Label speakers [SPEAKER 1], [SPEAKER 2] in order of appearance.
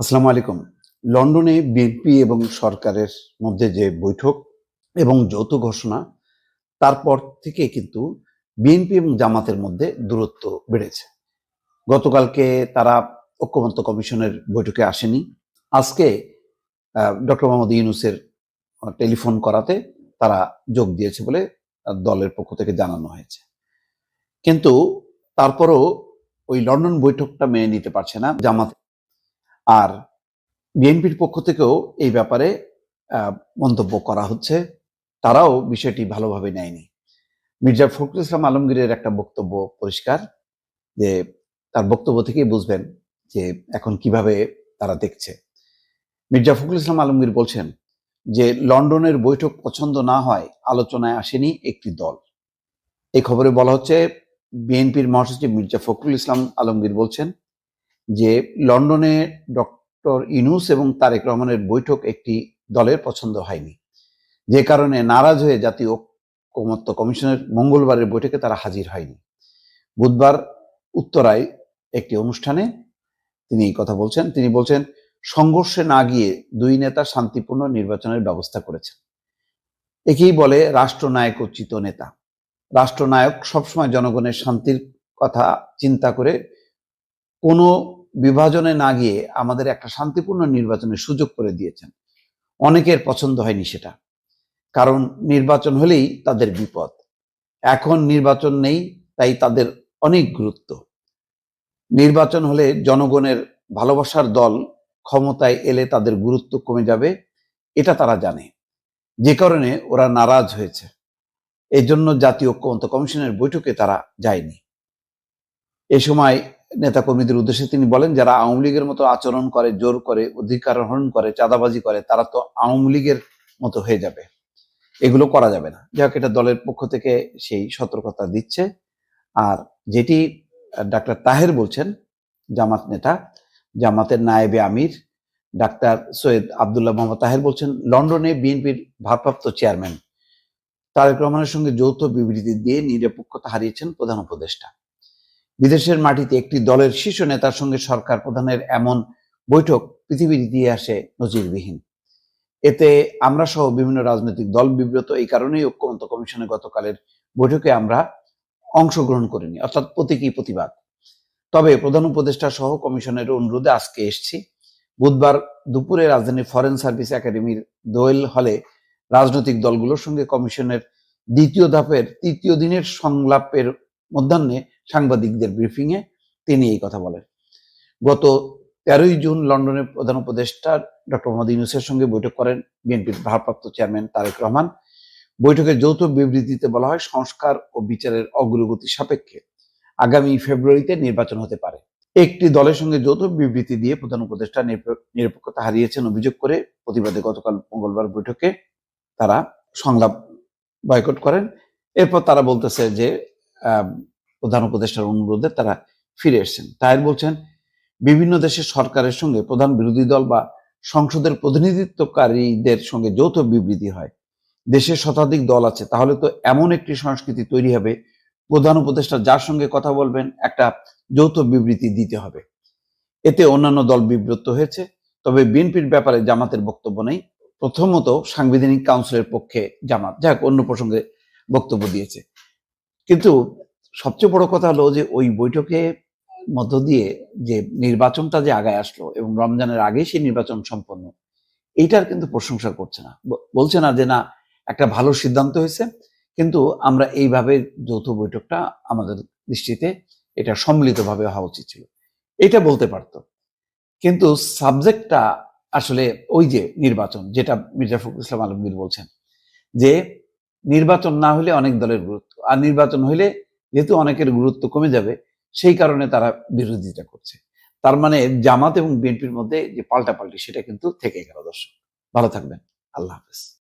[SPEAKER 1] আসসালামু আলাইকুম। লন্ডনে বিএনপি এবং সরকারের মধ্যে যে বৈঠক এবং যৌথ ঘোষণা, তারপর থেকে কিন্তু বিএনপি এবং জামাতের মধ্যে দূরত্ব বেড়েছে। গতকালকে তারা ঐক্যমত্য কমিশনের বৈঠকে আসেনি। আজকে ডক্টর মোহাম্মদ ইউনুসের টেলিফোন করাতে তারা যোগ দিয়েছে বলে দলের পক্ষ থেকে জানানো হয়েছে। কিন্তু তারপরও ওই লন্ডন বৈঠকটা মেনে নিতে পারছে না জামাত। আর বিএনপির পক্ষ থেকেও এই ব্যাপারে মন্তব্য করা হচ্ছে। তারাও বিষয়টি ভালোভাবে নেয়নি। মির্জা ফখরুল ইসলাম আলমগীরের একটা বক্তব্য পরিষ্কার, যে তার বক্তব্য থেকেই বুঝবেন যে এখন কীভাবে তারা দেখছে। মির্জা ফখরুল ইসলাম আলমগীর বলছেন যে, লন্ডনের বৈঠক পছন্দ না হয়, আলোচনায় আসেনি একটি দল। এই খবরে বলা হচ্ছে, বিএনপির মহাসচিব মির্জা ফখরুল ইসলাম আলমগীর বলছেন যে লন্ডনে ডক্টর ইনুস এবং তারেক রহমানের বৈঠক একটি দলের পছন্দ হয়নি। যে কারণে নারাজ হয়ে জাতীয় ঐক্যমত্য কমিশনের মঙ্গলবারের বৈঠকে তারা হাজির হয়নি। বুধবার উত্তরায় একটি অনুষ্ঠানে তিনি এই কথা বলছেন। তিনি বলছেন, সংঘর্ষে না গিয়ে দুই নেতা শান্তিপূর্ণ নির্বাচনের ব্যবস্থা করেছেন। একেই বলে রাষ্ট্রনায়কোচিত নেতা। রাষ্ট্রনায়ক সবসময় জনগণের শান্তির কথা চিন্তা করে কোনো বিভাজনে না গিয়ে আমাদের একটা শান্তিপূর্ণ নির্বাচনের সুযোগ করে দিয়েছেন। অনেকের পছন্দ হয়নি সেটা। কারণ নির্বাচন হলেই তাদের বিপদ। এখন নির্বাচন নেই, তাই তাদের অনেক গুরুত্ব। নির্বাচন হলে জনগণের ভালোবাসার দল ক্ষমতায় এলে তাদের গুরুত্ব কমে যাবে, এটা তারা জানে। যে কারণে ওরা নারাজ হয়েছে। এই জন্য জাতীয় ঐক্যমত্য কমিশনের বৈঠকে তারা যায়নি। এ সময় নেতাকর্মীদের উদ্দেশ্যে তিনি বলেন, যারা আওয়ামী লীগের মতো আচরণ করে, জোর করে, অধিকার হরণ করে, চাঁদাবাজি করে, তারা তো আওয়ামী লীগের মতো হয়ে যাবে। এগুলো করা যাবে না। যাই এটা দলের পক্ষ থেকে সেই সতর্কতা দিচ্ছে। আর যেটি ডাক্তার তাহের বলছেন, জামাত নেতা, জামাতের নায়েবে আমির, ডাক্তার সৈয়দ আবদুল্লাহ মোহাম্মদ তাহের বলছেন, লন্ডনে বিএনপির ভারপ্রাপ্ত চেয়ারম্যান তারেক রহমানের সঙ্গে যৌথ বিবৃতি দিয়ে নিরপেক্ষতা হারিয়েছেন প্রধান উপদেষ্টা। বিদেশের মাটিতে একটি দলের শীর্ষ নেতার সঙ্গে সরকার প্রধানের এমন বৈঠক পৃথিবীর ইতিহাসে নজিরবিহীন। এতে আমরা সহ বিভিন্ন রাজনৈতিক দল বিব্রত, এই কারণেই ঐক্যমত্য কমিশনের গতকালের বৈঠকে আমরা অংশগ্রহণ করিনি, অর্থাৎ প্রতীকী প্রতিবাদ। তবে প্রধান উপদেষ্টা সহ কমিশনের অনুরোধে আজকে এসছি। বুধবার দুপুরে রাজধানীর ফরেন সার্ভিস একাডেমির দোয়েল হলে রাজনৈতিক দলগুলোর সঙ্গে কমিশনের দ্বিতীয় ধাপের, তৃতীয় দিনের সংলাপের মধ্যাহ্নে সাংবাদিকদের ব্রিফিংয়ে তিনি এই কথা বলেন। গত তেরোই জুন লন্ডনের প্রধান উপদেষ্টা ডক্টর মোহাম্মদ ইউনুসের সঙ্গে বৈঠক করেন বিএনপির ভারপ্রাপ্ত চেয়ারম্যান তারেক রহমান। বৈঠকে যৌথ বিবৃতিতে বলা হয়, সংস্কার ও বিচারের অগ্রগতি সাপেক্ষে আগামী ফেব্রুয়ারিতে নির্বাচন হতে পারে। একটি দলের সঙ্গে যৌথ বিবৃতি দিয়ে প্রধান উপদেষ্টা নিরপে- নিরপেক্ষতা হারিয়েছেন অভিযোগ করে প্রতিবাদে গতকাল মঙ্গলবার বৈঠকে তারা সংলাপ বয়কট করেন। এরপর তারা বলতেছে যে প্রধান উপদেষ্টার অনুরোধে তারা ফিরে এসেছেন। তাই বলছেন, বিভিন্ন দেশের সরকারের সঙ্গে প্রধান বিরোধী দল বা সংসদের প্রতিনিধিত্বকারীদের সঙ্গে যৌথ বিবৃতি হয়। দেশের শতাধিক দল আছে, তাহলে তো এমন একটি সংস্কৃতি তৈরি হবে, প্রধান উপদেষ্টা যার সঙ্গে কথা বলবেন, একটা যৌথ বিবৃতি দিতে হবে। এতে অন্যান্য দল বিব্রত হয়েছে, তবে বিএনপির ব্যাপারে জামাতের বক্তব্য নেই। প্রথমত সাংবিধানিক কাউন্সিলের পক্ষে জামাত, যাক অন্য প্রসঙ্গে বক্তব্য দিয়েছে। কিন্তু সবচেয়ে বড় কথা হলো যে ওই বৈঠকে মধ্য দিয়ে যে নির্বাচনটা যে আগায় আসলো এবং রমজানের আগেই সেই নির্বাচন সম্পন্ন, এইটার কিন্তু প্রশংসা করছে না। বলছে না যে না, একটা ভালো সিদ্ধান্ত হয়েছে, কিন্তু আমরা এইভাবে যৌথ বৈঠকটা আমাদের দৃষ্টিতে এটা সম্মিলিতভাবে হওয়া উচিত ছিল। এটা বলতে পারতো। কিন্তু সাবজেক্টটা আসলে ওই যে নির্বাচন, যেটা মির্জা ফখরুল ইসলাম আলমগীর বলছেন যে নির্বাচন না হলে অনেক দলের গুরুত্ব, আর নির্বাচন হলে যেহেতু অনেকের গুরুত্ব কমে যাবে, সেই কারণে তারা বিরোধিতা করছে। তার মানে জামাত এবং বিএনপির মধ্যে যে পাল্টাপাল্টি, সেটা কিন্তু থেকে গেল দর্শক। ভালো থাকবেন। আল্লাহ হাফেজ।